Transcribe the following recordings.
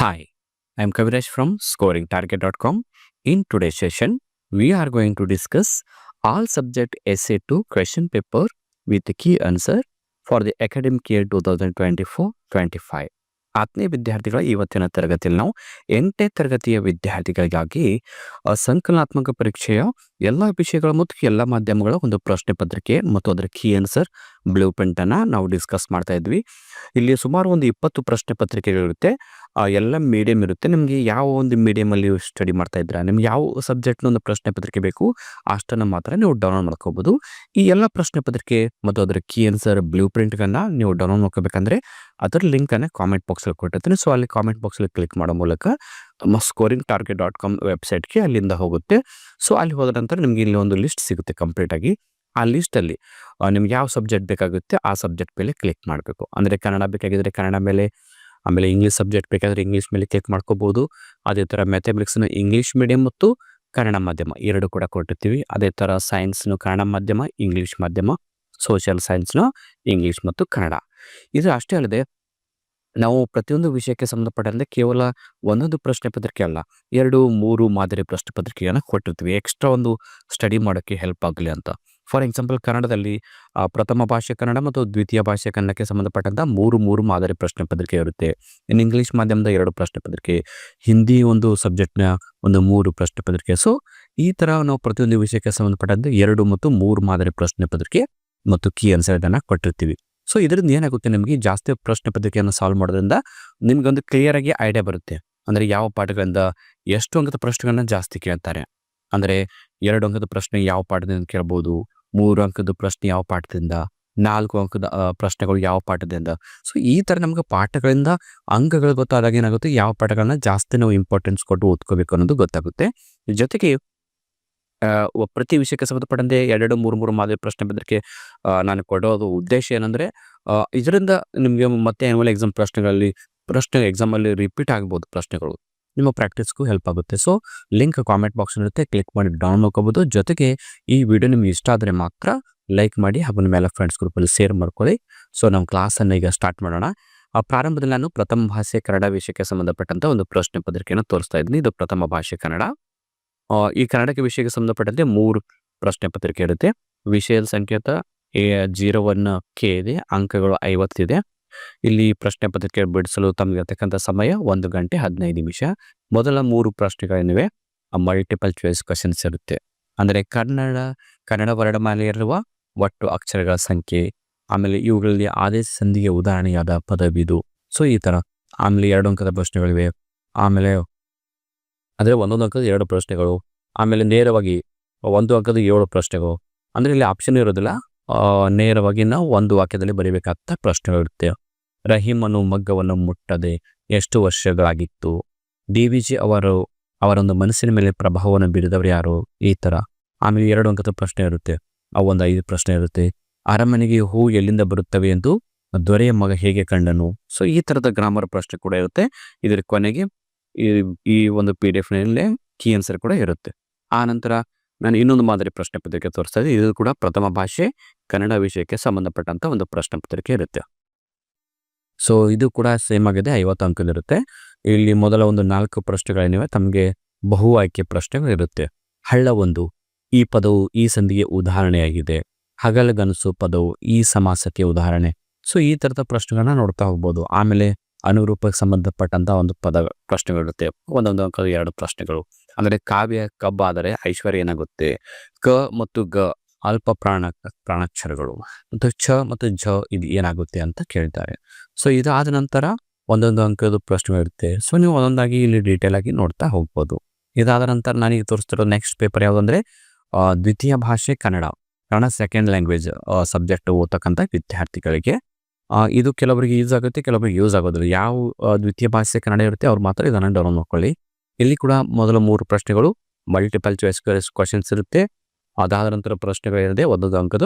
Hi, I'm Kaviraj from scoringtarget.com. In today's session, we are going to discuss all subject essay 2 question paper with the key answer for the academic year 2024-25. ಆತ್ಮೀಯ ವಿದ್ಯಾರ್ಥಿಗಳ ಇವತ್ತಿನ ತರಗತಿಯಲ್ಲಿ ನಾವು ಎಂಟನೇ ತರಗತಿಯ ವಿದ್ಯಾರ್ಥಿಗಳಿಗಾಗಿ ಸಂಕಲನಾತ್ಮಕ ಪರೀಕ್ಷೆಯ ಎಲ್ಲ ವಿಷಯಗಳ ಮತ್ತು ಎಲ್ಲ ಮಾಧ್ಯಮಗಳ ಒಂದು ಪ್ರಶ್ನೆ ಪತ್ರಿಕೆ ಮತ್ತು ಅದರ ಕೀ ಆನ್ಸರ್ ಬ್ಲೂ ಪ್ರಿಂಟನ್ನು ನಾವು ಡಿಸ್ಕಸ್ ಮಾಡ್ತಾ ಇದ್ವಿ ಇಲ್ಲಿ ಸುಮಾರು ಒಂದು ಇಪ್ಪತ್ತು ಪ್ರಶ್ನೆ ಪತ್ರಿಕೆಗಳಿರುತ್ತೆ ಎಲ್ಲ ಮೀಡಿಯಂ ಇರುತ್ತೆ. ನಿಮಗೆ ಯಾವ ಒಂದು ಮೀಡಿಯಮಲ್ಲಿ ಸ್ಟಡಿ ಮಾಡ್ತಾ ಇದ್ದೀರಾ? ನಿಮ್ಗೆ ಯಾವ ಸಬ್ಜೆಕ್ಟ್ನ ಒಂದು ಪ್ರಶ್ನೆ ಪತ್ರಿಕೆ ಬೇಕು, ಅಷ್ಟನ್ನು ಮಾತ್ರ ನೀವು ಡೌನ್ಲೋಡ್ ಮಾಡ್ಕೋಬೋದು. ಈ ಎಲ್ಲ ಪ್ರಶ್ನೆ ಪತ್ರಿಕೆ ಮತ್ತು ಅದರ ಕೀ ಆನ್ಸರ್ ಬ್ಲೂ ಪ್ರಿಂಟ್ಗಳನ್ನು ನೀವು ಡೌನ್ಲೋಡ್ ಮಾಡ್ಕೋಬೇಕಂದ್ರೆ ಅದರ ಲಿಂಕನ್ನು ಕಾಮೆಂಟ್ ಬಾಕ್ಸಲ್ಲಿ ಕೊಟ್ಟಿರ್ತೀನಿ. ಸೊ ಅಲ್ಲಿ ಕಾಮೆಂಟ್ ಬಾಕ್ಸಲ್ಲಿ ಕ್ಲಿಕ್ ಮಾಡೋ ಮೂಲಕ ನಮ್ಮ ಸ್ಕೋರಿಂಗ್ ಟಾರ್ಗೆಟ್ ಡಾಟ್ ಕಾಮ್ ವೆಬ್ಸೈಟ್ಗೆ ಅಲ್ಲಿಂದ ಹೋಗುತ್ತೆ. ಸೊ ಅಲ್ಲಿ ಹೋದ ನಂತರ ನಿಮಗೆ ಇಲ್ಲಿ ಒಂದು ಲಿಸ್ಟ್ ಸಿಗುತ್ತೆ ಕಂಪ್ಲೀಟಾಗಿ ಆ ಲಿಸ್ಟಲ್ಲಿ ನಿಮ್ಗೆ ಯಾವ ಸಬ್ಜೆಕ್ಟ್ ಬೇಕಾಗುತ್ತೆ, ಆ ಸಬ್ಜೆಕ್ಟ್ ಮೇಲೆ ಕ್ಲಿಕ್ ಮಾಡಬೇಕು. ಅಂದರೆ ಕನ್ನಡ ಬೇಕಾಗಿದ್ದರೆ ಕನ್ನಡ ಮೇಲೆ ಆಮೇಲೆ ಇಂಗ್ಲೀಷ್ ಸಬ್ಜೆಕ್ಟ್ ಬೇಕಾದರೆ ಇಂಗ್ಲೀಷ್ ಮೇಲೆ ಕ್ಲಿಕ್ ಮಾಡ್ಕೋಬೋದು. ಅದೇ ಥರ ಮ್ಯಾಥಮೆಟಿಕ್ಸ್ನ ಇಂಗ್ಲೀಷ್ ಮೀಡಿಯಂ ಮತ್ತು ಕನ್ನಡ ಮಾಧ್ಯಮ ಎರಡು ಕೂಡ ಕೊಟ್ಟಿರ್ತೀವಿ. ಅದೇ ಥರ ಸೈನ್ಸ್ನು ಕನ್ನಡ ಮಾಧ್ಯಮ ಇಂಗ್ಲೀಷ್ ಮಾಧ್ಯಮ ಸೋಷಿಯಲ್ ಸೈನ್ಸ್ನು ಇಂಗ್ಲೀಷ್ ಮತ್ತು ಕನ್ನಡ. ಇದು ಅಷ್ಟೇ ಅಲ್ಲದೆ ನಾವು ಪ್ರತಿಯೊಂದು ವಿಷಯಕ್ಕೆ ಸಂಬಂಧಪಟ್ಟಂತೆ ಕೇವಲ ಒಂದೊಂದು ಪ್ರಶ್ನೆ ಪತ್ರಿಕೆ ಅಲ್ಲ, ಎರಡು, ಮೂರು ಮಾದರಿ ಪ್ರಶ್ನೆ ಪತ್ರಿಕೆಯನ್ನು ಕೊಟ್ಟಿರ್ತೀವಿ. ಎಕ್ಸ್ಟ್ರಾ ಒಂದು ಸ್ಟಡಿ ಮಾಡೋಕ್ಕೆ ಹೆಲ್ಪ್ ಆಗಲಿ ಅಂತ. ಫಾರ್ ಎಕ್ಸಾಂಪಲ್ ಕನ್ನಡದಲ್ಲಿ ಪ್ರಥಮ ಭಾಷೆ ಕನ್ನಡ ಮತ್ತು ದ್ವಿತೀಯ ಭಾಷೆ ಕನ್ನಡಕ್ಕೆ ಸಂಬಂಧಪಟ್ಟಂಥ ಮೂರು ಮೂರು ಮಾದರಿ ಪ್ರಶ್ನೆ ಪತ್ರಿಕೆ ಇರುತ್ತೆ. ಇನ್ನು ಇಂಗ್ಲೀಷ್ ಮಾಧ್ಯಮದ ಎರಡು ಪ್ರಶ್ನೆ ಪತ್ರಿಕೆ, ಹಿಂದಿ ಒಂದು ಸಬ್ಜೆಕ್ಟ್ನ ಒಂದು ಮೂರು ಪ್ರಶ್ನೆ ಪತ್ರಿಕೆ. ಸೊ, ಈ ಥರ ನಾವು ಪ್ರತಿಯೊಂದು ವಿಷಯಕ್ಕೆ ಸಂಬಂಧಪಟ್ಟಂತೆ ಎರಡು ಮತ್ತು ಮೂರು ಮಾದರಿ ಪ್ರಶ್ನೆ ಪತ್ರಿಕೆ ಮತ್ತು ಕೀ ಆನ್ಸರ್ ಇದನ್ನು ಕೊಟ್ಟಿರ್ತೀವಿ. ಸೊ, ಇದರಿಂದ ಏನಾಗುತ್ತೆ ನಿಮಗೆ ಜಾಸ್ತಿ ಪ್ರಶ್ನೆ ಪತ್ರಿಕೆಯನ್ನು ಸಾಲ್ವ್ ಮಾಡೋದ್ರಿಂದ ನಿಮಗೊಂದು ಕ್ಲಿಯರ್ ಆಗಿ ಐಡಿಯಾ ಬರುತ್ತೆ. ಅಂದರೆ ಯಾವ ಪಾಠಗಳಿಂದ ಎಷ್ಟು ಅಂಕದ ಪ್ರಶ್ನೆಗಳನ್ನ ಜಾಸ್ತಿ ಕೇಳ್ತಾರೆ. ಅಂದರೆ ಎರಡು ಅಂಕದ ಪ್ರಶ್ನೆ ಯಾವ ಪಾಠದಿಂದ ಕೇಳ್ಬೋದು ಮೂರು ಅಂಕದ ಪ್ರಶ್ನೆ ಯಾವ ಪಾಠದಿಂದ, ನಾಲ್ಕು ಅಂಕದ ಪ್ರಶ್ನೆಗಳು ಯಾವ ಪಾಠದಿಂದ. ಸೊ ಈ ಥರ ನಮಗೆ ಪಾಠಗಳಿಂದ ಅಂಕಗಳು ಗೊತ್ತಾದಾಗ ಏನಾಗುತ್ತೆ, ಯಾವ ಪಾಠಗಳನ್ನ ಜಾಸ್ತಿ ನಾವು ಇಂಪಾರ್ಟೆನ್ಸ್ ಕೊಟ್ಟು ಓದ್ಕೋಬೇಕು ಅನ್ನೋದು ಗೊತ್ತಾಗುತ್ತೆ. ಜೊತೆಗೆ ಪ್ರತಿ ವಿಷಯಕ್ಕೆ ಸಂಬಂಧಪಟ್ಟಂತೆ ಎರಡು, ಮೂರು ಮೂರು ಮಾದರಿ ಪ್ರಶ್ನೆ ಪತ್ರಿಕೆ ನಾನು ಕೊಡೋದು ಉದ್ದೇಶ ಏನಂದರೆ ಇದರಿಂದ ನಿಮಗೆ ಮತ್ತೆ ಆ್ಯನುವಲ್ ಎಕ್ಸಾಮ್ ಪ್ರಶ್ನೆಗಳಲ್ಲಿ, ಪ್ರಶ್ನೆ ಎಕ್ಸಾಮಲ್ಲಿ ರಿಪೀಟ್ ಆಗ್ಬೋದು ಪ್ರಶ್ನೆಗಳು. ನಿಮ್ಮ ಪ್ರಾಕ್ಟೀಸ್ಗೂ ಹೆಲ್ಪ್ ಆಗುತ್ತೆ. ಸೊ ಲಿಂಕ್ ಕಾಮೆಂಟ್ ಬಾಕ್ಸ್ ಇರುತ್ತೆ ಕ್ಲಿಕ್ ಮಾಡಿ ಡೌನ್ ಮಾಡ್ಕೋಬಹುದು ಜೊತೆಗೆ ಈ ವಿಡಿಯೋ ನಿಮ್ಗೆ ಇಷ್ಟ ಆದರೆ ಮಾತ್ರ ಲೈಕ್ ಮಾಡಿ ಹಾಗೂ ನಿಮ್ಮ ಎಲ್ಲ ಫ್ರೆಂಡ್ಸ್ ಗ್ರೂಪಲ್ಲಿ ಶೇರ್ ಮಾಡ್ಕೊಳ್ಳಿ. ಸೊ ನಮ್ಮ ಕ್ಲಾಸನ್ನು ಈಗ ಸ್ಟಾರ್ಟ್ ಮಾಡೋಣ. ಆ ಪ್ರಾರಂಭದಲ್ಲಿ ನಾನು ಪ್ರಥಮ ಭಾಷೆ ಕನ್ನಡ ವಿಷಯಕ್ಕೆ ಸಂಬಂಧಪಟ್ಟಂತ ಒಂದು ಪ್ರಶ್ನೆ ಪತ್ರಿಕೆಯನ್ನು ತೋರಿಸ್ತಾ ಇದ್ದೀನಿ. ಇದು ಪ್ರಥಮ ಭಾಷೆ ಕನ್ನಡ. ಈ ಕನ್ನಡಕ್ಕೆ ವಿಷಯಕ್ಕೆ ಸಂಬಂಧಪಟ್ಟಂತೆ ಮೂರು ಪ್ರಶ್ನೆ ಪತ್ರಿಕೆ ಇರುತ್ತೆ. ವಿಷಯದ ಸಂಕೇತ ಜೀರೋ ಒನ್ ಕೆ ಇದೆ. ಅಂಕಗಳು ಐವತ್ತಿದೆ ಇಲ್ಲಿ ಪ್ರಶ್ನೆ ಪತ್ರಿಕೆ ಬಿಡಿಸಲು ತಮಗಿರತಕ್ಕಂಥ ಸಮಯ ಒಂದು ಗಂಟೆ ಹದಿನೈದು ನಿಮಿಷ. ಮೊದಲ ಮೂರು ಪ್ರಶ್ನೆಗಳೇನಿವೆ? ಮಲ್ಟಿಪಲ್ ಚಾಯ್ಸ್ ಕ್ವಶನ್ಸ್ ಇರುತ್ತೆ. ಅಂದರೆ ಕನ್ನಡ ಕನ್ನಡ ವರ್ಣಮಾಲೆಯಲ್ಲಿರುವ ಒಟ್ಟು ಅಕ್ಷರಗಳ ಸಂಖ್ಯೆ, ಆಮೇಲೆ ಇವುಗಳಲ್ಲಿ ಆದೇಶ ಸಂಧಿಗೆ ಉದಾಹರಣೆಯಾದ ಪದವಿದು. ಸೊ ಈ ತರ. ಆಮೇಲೆ ಎರಡು ಅಂಕದ ಪ್ರಶ್ನೆಗಳಿವೆ. ಆಮೇಲೆ ಅಂದರೆ ಒಂದೊಂದು ಅಂಕದ ಎರಡು ಪ್ರಶ್ನೆಗಳು. ಆಮೇಲೆ ನೇರವಾಗಿ ಒಂದು ಅಂಕದ ಏಳು ಪ್ರಶ್ನೆಗಳು. ಅಂದರೆ ಇಲ್ಲಿ ಆಪ್ಷನ್ ಇರೋದಿಲ್ಲ ನೇರವಾಗಿ ನಾವು ಒಂದು ವಾಕ್ಯದಲ್ಲಿ ಬರೀಬೇಕಾದ ಪ್ರಶ್ನೆಗಳಿರುತ್ತೆ ರಹೀಮನು ಮಗ್ಗವನ್ನು ಮುಟ್ಟದೆ ಎಷ್ಟು ವರ್ಷಗಳಾಗಿತ್ತು? ಡಿ ವಿ ಜಿ ಅವರು ಅವರೊಂದು ಮನಸ್ಸಿನ ಮೇಲೆ ಪ್ರಭಾವವನ್ನು ಬೀರಿದವರು ಯಾರು? ಈ ಥರ. ಆಮೇಲೆ ಎರಡು ಅಂಕದ ಪ್ರಶ್ನೆ ಇರುತ್ತೆ. ಆ, ಒಂದು ಐದು ಪ್ರಶ್ನೆ ಇರುತ್ತೆ. ಅರಮನೆಗೆ ಹೂ ಎಲ್ಲಿಂದ ಬರುತ್ತವೆ ಎಂದು ದೊರೆಯ ಮಗ ಹೇಗೆ ಕಂಡನು? ಸೊ ಈ ಥರದ ಗ್ರಾಮರ್ ಪ್ರಶ್ನೆ ಕೂಡ ಇರುತ್ತೆ. ಇದರ ಕೊನೆಗೆ ಈ ಈ ಒಂದು ಪಿ ಡಿ ಎಫ್ನಲ್ಲೇ ಕೀ ಆನ್ಸರ್ ಕೂಡ ಇರುತ್ತೆ. ಆ ನಂತರ ನಾನು ಇನ್ನೊಂದು ಮಾದರಿ ಪ್ರಶ್ನೆ ಪತ್ರಿಕೆ ತೋರಿಸ್ತಾ ಇದ್ದೀನಿ ಇದು ಕೂಡ ಪ್ರಥಮ ಭಾಷೆ, ಕನ್ನಡ ವಿಷಯಕ್ಕೆ ಸಂಬಂಧಪಟ್ಟಂತ ಒಂದು ಪ್ರಶ್ನೆ ಪತ್ರಿಕೆ ಇರುತ್ತೆ. ಸೊ ಇದು ಕೂಡ ಸೇಮ್ ಆಗಿದೆ, ಐವತ್ತು ಅಂಕದಿರುತ್ತೆ ಇಲ್ಲಿ ಮೊದಲ ಒಂದು ನಾಲ್ಕು ಪ್ರಶ್ನೆಗಳೇನಿವೆ, ತಮಗೆ ಬಹು ಆಯ್ಕೆ ಪ್ರಶ್ನೆಗಳು ಇರುತ್ತೆ. ಹಳ್ಳ ಒಂದು, ಈ ಪದವು ಈ ಸಂಧಿಗೆ ಉದಾಹರಣೆಯಾಗಿದೆ. ಹಗಲಗನಸು ಪದವು ಈ ಸಮಾಸಕ್ಕೆ ಉದಾಹರಣೆ. ಸೊ ಈ ಥರದ ಪ್ರಶ್ನೆಗಳನ್ನ ನೋಡ್ತಾ ಹೋಗ್ಬೋದು. ಆಮೇಲೆ ಅನುರೂಪಕ್ಕೆ ಸಂಬಂಧಪಟ್ಟಂಥ ಒಂದು ಪದ ಪ್ರಶ್ನೆಗಳಿರುತ್ತೆ. ಒಂದೊಂದು ಅಂಕದ ಎರಡು ಪ್ರಶ್ನೆಗಳು. ಅಂದರೆ ಕಾವ್ಯ ಕಬ್ಬ ಆದರೆ ಐಶ್ವರ್ಯ ಏನಾಗುತ್ತೆ ಕ ಮತ್ತು ಗ ಅಲ್ಪ ಪ್ರಾಣ ಪ್ರಾಣಾಕ್ಷರಗಳು. ಮತ್ತು ಛ ಮತ್ತು ಝ ಇದು ಏನಾಗುತ್ತೆ ಅಂತ ಕೇಳ್ತಾರೆ. ಸೊ, ಇದಾದ ನಂತರ ಒಂದೊಂದು ಅಂಕದ ಪ್ರಶ್ನೆ ಇರುತ್ತೆ. ಸೊ, ನೀವು ಒಂದೊಂದಾಗಿ ಇಲ್ಲಿ ಡೀಟೇಲ್ ಆಗಿ ನೋಡ್ತಾ ಹೋಗ್ಬೋದು. ಇದಾದ ನಂತರ ನನಗೆ ತೋರಿಸ್ತಿರೋ ನೆಕ್ಸ್ಟ್ ಪೇಪರ್ ಯಾವುದಂದ್ರೆ ಅಂದರೆ ದ್ವಿತೀಯ ಭಾಷೆ Kannada. Kannada second language subject ಓದ್ತಕ್ಕಂಥ ವಿದ್ಯಾರ್ಥಿಗಳಿಗೆ. ಇದು ಕೆಲವರಿಗೆ ಯೂಸ್ ಆಗುತ್ತೆ, ಕೆಲವರಿಗೆ ಯೂಸ್ ಆಗೋದಿಲ್ಲ. ಯಾವ ದ್ವಿತೀಯ ಭಾಷೆ ಕನ್ನಡ ಇರುತ್ತೆ, ಅವ್ರು ಮಾತ್ರ ಇದನ್ನು ಡೌನ್ಲೋಡ್ ಮಾಡ್ಕೊಳ್ಳಿ. ಇಲ್ಲಿ ಕೂಡ ಮೊದಲ ಮೂರು ಪ್ರಶ್ನೆಗಳು ಮಲ್ಟಿಪಲ್ ಚಾಯ್ಸ್ ಕ್ವಶನ್ಸ್ ಇರುತ್ತೆ. ಅದಾದ ನಂತರ ಪ್ರಶ್ನೆಗಳಿರದೆ ಒಂದೊಂದು ಅಂಕದ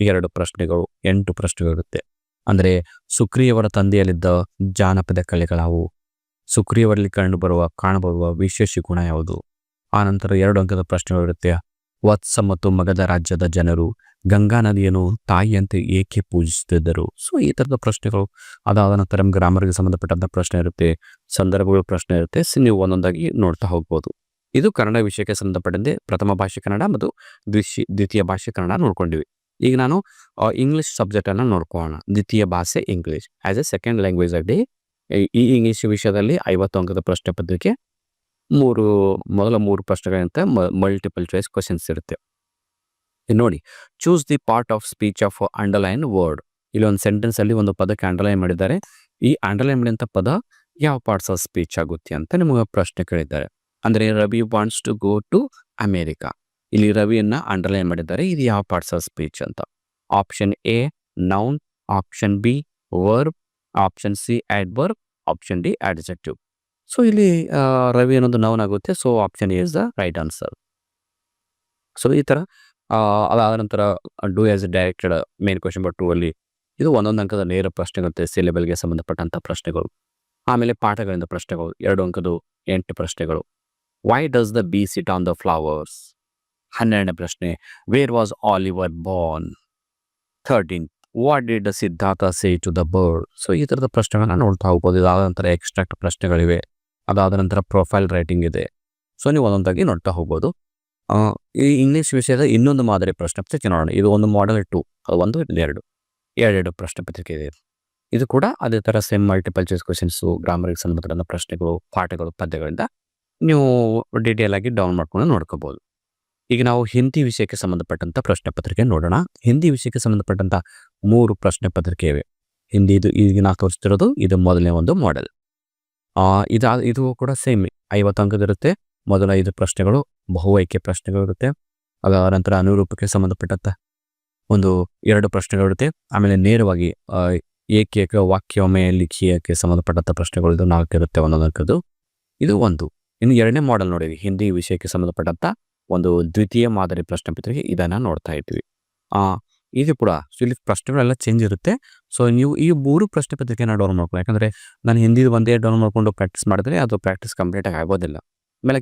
ಎರಡು ಪ್ರಶ್ನೆಗಳು, ಎಂಟು ಪ್ರಶ್ನೆಗಳಿರುತ್ತೆ ಅಂದರೆ ಸುಕ್ರಿಯವರ ತಂದೆಯಲ್ಲಿದ್ದ ಜಾನಪದ ಕಲೆಗಳಾವು ಸುಕ್ರಿಯವರಲ್ಲಿ ಕಂಡು ಬರುವ ಕಾಣಬರುವ ವಿಶೇಷ ಗುಣ ಯಾವುದು? ಆ ನಂತರ ಎರಡು ಅಂಕದ ಪ್ರಶ್ನೆಗಳಿರುತ್ತೆ ವತ್ಸ ಮತ್ತು ಮಗಧ ರಾಜ್ಯದ ಜನರು ಗಂಗಾ ನದಿಯನ್ನು ತಾಯಿಯಂತೆ ಏಕೆ ಪೂಜಿಸುತ್ತಿದ್ದರು? ಸೊ ಈ ಥರದ ಪ್ರಶ್ನೆಗಳು ಅದಾದ ನಂತರ ಗ್ರಾಮರ್ಗೆ ಸಂಬಂಧಪಟ್ಟಂಥ ಪ್ರಶ್ನೆ ಇರುತ್ತೆ. ಸಂದರ್ಭಗಳ ಪ್ರಶ್ನೆ ಇರುತ್ತೆ ನೀವು ಒಂದೊಂದಾಗಿ ನೋಡ್ತಾ ಹೋಗ್ಬೋದು. ಇದು ಕನ್ನಡ ವಿಷಯಕ್ಕೆ ಸಂಬಂಧಪಟ್ಟಂತೆ ಪ್ರಥಮ ಭಾಷೆ ಕನ್ನಡ ಮತ್ತು ದ್ವಿಶಿ ದ್ವಿತೀಯ ಭಾಷೆ ಕನ್ನಡ ನೋಡ್ಕೊಂಡಿವಿ. ಈಗ ನಾನು ಇಂಗ್ಲೀಷ್ ಸಬ್ಜೆಕ್ಟನ್ನು ನೋಡ್ಕೊಳ್ಳೋಣ. ದ್ವಿತೀಯ ಭಾಷೆ English as a second language ಆಗಿ ಈ ಇಂಗ್ಲೀಷ್ ವಿಷಯದಲ್ಲಿ ಐವತ್ತು ಅಂಕದ ಪ್ರಶ್ನೆ ಪತ್ರಿಕೆ, ಮೂರು, ಮೊದಲ ಮೂರು ಪ್ರಶ್ನೆಗಳಂತೆ ಮಲ್ಟಿಪಲ್ ಚಾಯ್ಸ್ ಕ್ವಶನ್ಸ್ ಇರುತ್ತೆ. ನೋಡಿ choose the part of speech of underline word ಇಲ್ಲಿ ಒಂದು ಸೆಂಟೆನ್ಸ್ ಅಲ್ಲಿ ಒಂದು ಪದಕ್ಕೆ ಅಂಡರ್ಲೈನ್ ಮಾಡಿದ್ದಾರೆ. ಈ ಅಂಡರ್ಲೈನ್ ಮಾಡಿದಂಥ ಪದ ಯಾವ ಪಾರ್ಟ್ಸ್ ಆಫ್ ಸ್ಪೀಚ್ ಆಗುತ್ತೆ ಅಂತ ನಿಮಗೆ ಪ್ರಶ್ನೆ ಕೇಳಿದ್ದಾರೆ. ಅಂದರೆ Ravi wants to go to America ಇಲ್ಲಿ ರವಿಯನ್ನು ಅಂಡರ್ಲೈನ್ ಮಾಡಿದ್ದಾರೆ ಇದು ಯಾವ ಪಾರ್ಟ್ಸ್ ಆಫ್ ಸ್ಪೀಚ್ ಅಂತ. Option A noun option B verb option C verb option D adjective so ಇಲ್ಲಿ ರವಿ ಅನ್ನೋದು ನೌನ್ ಆಗುತ್ತೆ so option A is the right answer so ಈ ಆ, ಅದಾದ ನಂತರ do as directed main question but two ಅಲ್ಲಿ ಇದು ಒಂದೊಂದು ಅಂಕದ ನೇರ ಪ್ರಶ್ನೆಗಳಂತೆ ಸಿಲೆಬಲ್ಗೆ ಸಂಬಂಧಪಟ್ಟಂಥ ಪ್ರಶ್ನೆಗಳು. ಆಮೇಲೆ ಪಾಠಗಳಿಂದ ಪ್ರಶ್ನೆಗಳು. ಎರಡು ಅಂಕದ ಎಂಟು ಪ್ರಶ್ನೆಗಳು. Why does the bee sit on the flowers ಹನ್ನೆರಡನೇ ಪ್ರಶ್ನೆ where was Oliver born thirteen what did Siddhartha say to the bird so ಈ ಥರದ ಪ್ರಶ್ನೆಗಳನ್ನ ನೋಡ್ತಾ ಹೋಗ್ಬೋದು. ಇದಾದ ನಂತರ ಎಕ್ಸ್ಟ್ರಾಕ್ಟ್ ಪ್ರಶ್ನೆಗಳಿವೆ. ಅದಾದ ನಂತರ ಪ್ರೊಫೈಲ್ ರೈಟಿಂಗ್ ಇದೆ. ಸೊ ನೀವು ಒಂದೊಂದಾಗಿ ನೋಡ್ತಾ ಹೋಗ್ಬೋದು. ಈ ಇಂಗ್ಲೀಷ್ ವಿಷಯದ ಇನ್ನೊಂದು ಮಾದರಿ ಪ್ರಶ್ನೆ ಪತ್ರಿಕೆ ನೋಡೋಣ. ಇದು ಒಂದು ಮಾಡೆಲ್ ಟು ಅದು ಒಂದು ಎರಡು. ಎರಡೆರಡು ಪ್ರಶ್ನೆ ಪತ್ರಿಕೆ ಇದೆ. ಇದು ಕೂಡ ಅದೇ ಥರ ಸೇಮ್ ಮಲ್ಟಿಪಲ್ ಚಾಯ್ಸ್ ಕ್ವಶನ್ಸು ಗ್ರಾಮರ್ಗೆ ಸಂಬಂಧಪಟ್ಟ ಪ್ರಶ್ನೆಗಳು, ಪಾಠಗಳು, ಪದ್ಯಗಳಿಂದ ನೀವು ಡೀಟೇಲ್ ಆಗಿ ಡೌನ್ ಮಾಡ್ಕೊಂಡು ನೋಡ್ಕೋಬೋದು. ಈಗ ನಾವು ಹಿಂದಿ ವಿಷಯಕ್ಕೆ ಸಂಬಂಧಪಟ್ಟಂತ ಪ್ರಶ್ನೆ ಪತ್ರಿಕೆ ನೋಡೋಣ. ಹಿಂದಿ ವಿಷಯಕ್ಕೆ ಸಂಬಂಧಪಟ್ಟಂತ ಮೂರು ಪ್ರಶ್ನೆ ಪತ್ರಿಕೆ ಇವೆ. ಹಿಂದಿ ಇದು ಈಗ ನಾವು ತೋರಿಸ್ತಿರೋದು ಇದು ಮೊದಲನೇ ಒಂದು ಮಾಡೆಲ್ ಇದು ಇದು ಕೂಡ ಸೇಮ್ ಐವತ್ತು ಅಂಕದಿರುತ್ತೆ ಮೊದಲ ಐದು ಪ್ರಶ್ನೆಗಳು ಬಹು ಆಯ್ಕೆ ಪ್ರಶ್ನೆಗಳು ಇರುತ್ತೆ. ಅದರ ನಂತರ ಅನುರೂಪಕ್ಕೆ ಸಂಬಂಧಪಟ್ಟಂತ ಒಂದು ಎರಡು ಪ್ರಶ್ನೆಗಳು ಇರುತ್ತೆ. ಆಮೇಲೆ ನೇರವಾಗಿ ಏಕೈಕ ವಾಕ್ಯೊಮ್ಮೆ ಲಿಖಿಯಕ್ಕೆ ಸಂಬಂಧಪಟ್ಟಂಥ ಪ್ರಶ್ನೆಗಳು ಇದು ನಾಲ್ಕು ಇರುತ್ತೆ ಒಂದೊಂದು ಇದು ಒಂದು. ಇನ್ನು ಎರಡನೇ ಮಾಡೆಲ್ ನೋಡಿದ್ವಿ ಹಿಂದಿ ವಿಷಯಕ್ಕೆ ಸಂಬಂಧಪಟ್ಟಂಥ ಒಂದು ದ್ವಿತೀಯ ಮಾದರಿ ಪ್ರಶ್ನೆ ಪತ್ರಿಕೆ ಇದನ್ನು ನೋಡ್ತಾ ಇದ್ವಿ. ಇದು ಕೂಡ ಇಲ್ಲಿ ಪ್ರಶ್ನೆಗಳೆಲ್ಲ ಚೇಂಜ್ ಇರುತ್ತೆ. ಸೊ ನೀವು ಈ ಮೂರು ಪ್ರಶ್ನೆ ಪತ್ರಿಕೆನ ಡೌನ್ ಮಾಡ್ಕೊಳ್ಳಿ. ಯಾಕಂದರೆ ನಾನು ಹಿಂದಿ ಒಂದೇ ಡೌನ್ ಮಾಡ್ಕೊಂಡು ಪ್ರಾಕ್ಟೀಸ್ ಮಾಡಿದ್ರೆ ಅದು ಪ್ರಾಕ್ಟೀಸ್ ಕಂಪ್ಲೀಟ್ ಆಗಿ ಆಗೋದಿಲ್ಲ. ಆಮೇಲೆ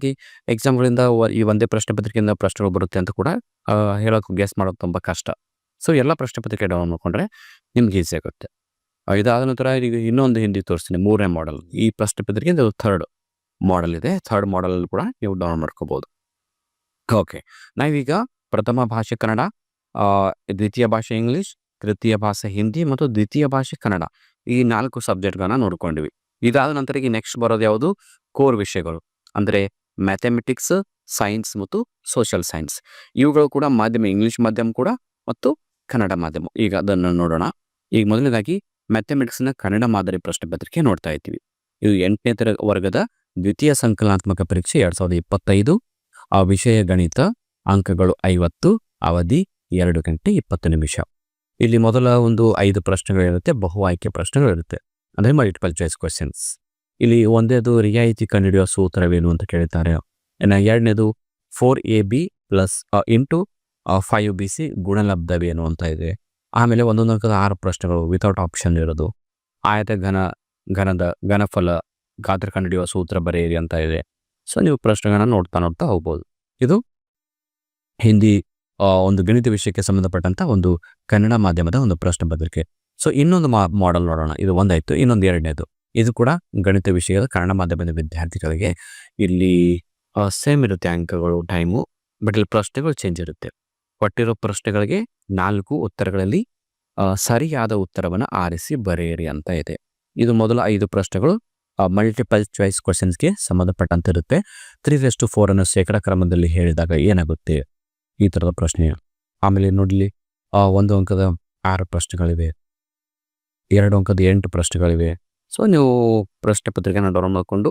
ಎಕ್ಸಾಮ್ಗಳಿಂದ ಈ ಒಂದೇ ಪ್ರಶ್ನೆ ಪತ್ರಿಕೆಯಿಂದ ಪ್ರಶ್ನೆಗಳು ಬರುತ್ತೆ ಅಂತ ಕೂಡ ಹೇಳೋಕ್ಕೆ ಹೇಳೋಕೆ ಗೆಸ್ ಮಾಡೋದು ತುಂಬ ಕಷ್ಟ. ಸೊ ಎಲ್ಲ ಪ್ರಶ್ನೆ ಪತ್ರಿಕೆ ಡೌನ್ ಮಾಡಿಕೊಂಡ್ರೆ ನಿಮ್ಗೆ ಈಸಿ ಆಗುತ್ತೆ. ಇದಾದ ನಂತರ ಈಗ ಇನ್ನೊಂದು ಹಿಂದಿ ತೋರಿಸ್ತೀನಿ, ಮೂರನೇ ಮಾಡೆಲ್ ಈ ಪ್ರಶ್ನೆ ಪತ್ರಿಕೆ ಇದು ಥರ್ಡ್ ಮಾಡೆಲ್ ಇದೆ. ಥರ್ಡ್ ಮಾಡೆಲ್ ಕೂಡ ನೀವು ಡೌನ್ಲೋಡ್ ಮಾಡ್ಕೋಬಹುದು ಓಕೆ ನಾವೀಗ ಪ್ರಥಮ ಭಾಷೆ ಕನ್ನಡ ದ್ವಿತೀಯ ಭಾಷೆ ಇಂಗ್ಲಿಷ್ ತೃತೀಯ ಭಾಷೆ ಹಿಂದಿ ಮತ್ತು ದ್ವಿತೀಯ ಭಾಷೆ ಕನ್ನಡ. ಈ ನಾಲ್ಕು ಸಬ್ಜೆಕ್ಟ್ಗಳನ್ನ ನೋಡ್ಕೊಂಡ್ವಿ. ಇದಾದ ನಂತರ ಈಗ ನೆಕ್ಸ್ಟ್ ಬರೋದು ಯಾವುದು? ಕೋರ್ ವಿಷಯಗಳು. ಅಂದ್ರೆ ಮ್ಯಾಥಮೆಟಿಕ್ಸ್ ಸೈನ್ಸ್ ಮತ್ತು ಸೋಷಿಯಲ್ ಸೈನ್ಸ್ ಇವುಗಳು ಕೂಡ ಮಾಧ್ಯಮ ಇಂಗ್ಲಿಷ್ ಮಾಧ್ಯಮ ಕೂಡ ಮತ್ತು ಕನ್ನಡ ಮಾಧ್ಯಮ. ಈಗ ಅದನ್ನು ನೋಡೋಣ. ಈಗ ಮೊದಲನೇದಾಗಿ ಮ್ಯಾಥಮೆಟಿಕ್ಸ್ನ ಕನ್ನಡ ಮಾದರಿ ಪ್ರಶ್ನೆ ಪತ್ರಿಕೆ ನೋಡ್ತಾ ಇದ್ದೀವಿ. ಇದು ಎಂಟನೇ ತರ ವರ್ಗದ ದ್ವಿತೀಯ ಸಂಕಲನಾತ್ಮಕ ಪರೀಕ್ಷೆ ಎರಡ್ ಸಾವಿರದ ಇಪ್ಪತ್ತೈದು. ಆ ವಿಷಯ ಗಣಿತ, ಅಂಕಗಳು ಐವತ್ತು, ಅವಧಿ ಎರಡು ಗಂಟೆ ಇಪ್ಪತ್ತು ನಿಮಿಷ. ಇಲ್ಲಿ ಮೊದಲ ಒಂದು ಐದು ಪ್ರಶ್ನೆಗಳಿರುತ್ತೆ, ಬಹು ಆಯ್ಕೆ ಪ್ರಶ್ನೆಗಳಿರುತ್ತೆ. ಅಂದರೆ ಮಲ್ಟಿಪಲ್ ಚಾಯ್ಸ್ ಕ್ವಶನ್ಸ್ ಇಲ್ಲಿ ಒಂದೇದು ರಿಯಾಯಿತಿ ಕಂಡುಹಿಡಿಯುವ ಸೂತ್ರವೇನು ಅಂತ ಕೇಳ್ತಾರೆ. ಇನ್ನು ಎರಡನೇದು four A B plus into five B C ಗುಣಲಬ್ಧವೇನು ಅಂತ ಇದೆ. ಆಮೇಲೆ ಒಂದೊಂದು ಅಂಕದ ಆರು ಪ್ರಶ್ನೆಗಳು ವಿತೌಟ್ ಆಪ್ಷನ್ ಇರೋದು. ಆಯತ ಘನ, ಘನದ, ಘನಫಲ, ಗಾತ್ರ ಕಂಡುಹಿಡಿಯುವ ಸೂತ್ರ ಬರೆಯಿರಿ ಅಂತ ಇದೆ. ಸೊ ನೀವು ಪ್ರಶ್ನೆಗಳನ್ನ ನೋಡ್ತಾ ನೋಡ್ತಾ ಹೋಗ್ಬೋದು. ಇದು ಹಿಂದಿ ಒಂದು ಗಣಿತ ವಿಷಯಕ್ಕೆ ಸಂಬಂಧಪಟ್ಟಂಥ ಒಂದು ಕನ್ನಡ ಮಾಧ್ಯಮದ ಒಂದು ಪ್ರಶ್ನೆ ಪತ್ರಿಕೆ ಸೊ ಇನ್ನೊಂದು ಮಾಡೆಲ್ ನೋಡೋಣ. ಇದು ಒಂದಾಯಿತು, ಇನ್ನೊಂದು ಎರಡನೇದು. ಇದು ಕೂಡ ಗಣಿತ ವಿಷಯದ ಕನ್ನಡ ಮಾಧ್ಯಮದ ವಿದ್ಯಾರ್ಥಿಗಳಿಗೆ ಇಲ್ಲಿ ಸೇಮ್ ಇರುತ್ತೆ ಅಂಕಗಳು ಟೈಮು ಬಟ್ ಇಲ್ಲಿ ಪ್ರಶ್ನೆಗಳು ಚೇಂಜ್ ಇರುತ್ತೆ. ಕೊಟ್ಟಿರೋ ಪ್ರಶ್ನೆಗಳಿಗೆ ನಾಲ್ಕು ಉತ್ತರಗಳಲ್ಲಿ ಸರಿಯಾದ ಉತ್ತರವನ್ನು ಆರಿಸಿ ಬರೆಯಿರಿ ಅಂತ ಇದೆ. ಇದು ಮೊದಲ ಐದು ಪ್ರಶ್ನೆಗಳು. ಮಲ್ಟಿಪಲ್ ಚಾಯ್ಸ್ ಕ್ವಶನ್ಸ್ಗೆ ಸಂಬಂಧಪಟ್ಟಂತೆ ಇರುತ್ತೆ ತ್ರೀ ರೆಸ್ಟ್ ಫೋರ್ ಅನ್ನು ಶೇಕಡ ಕ್ರಮದಲ್ಲಿ ಹೇಳಿದಾಗ ಏನಾಗುತ್ತೆ? ಈ ಥರದ ಪ್ರಶ್ನೆ. ಆಮೇಲೆ ನೋಡಲಿ. ಒಂದು ಅಂಕದ ಆರು ಪ್ರಶ್ನೆಗಳಿವೆ. ಎರಡು ಅಂಕದ ಎಂಟು ಪ್ರಶ್ನೆಗಳಿವೆ. ಸೊ ನೀವು ಪ್ರಶ್ನೆ ಪತ್ರಿಕೆನ ಡೌನ್ಲೋಡ್ ಮಾಡಿಕೊಂಡು,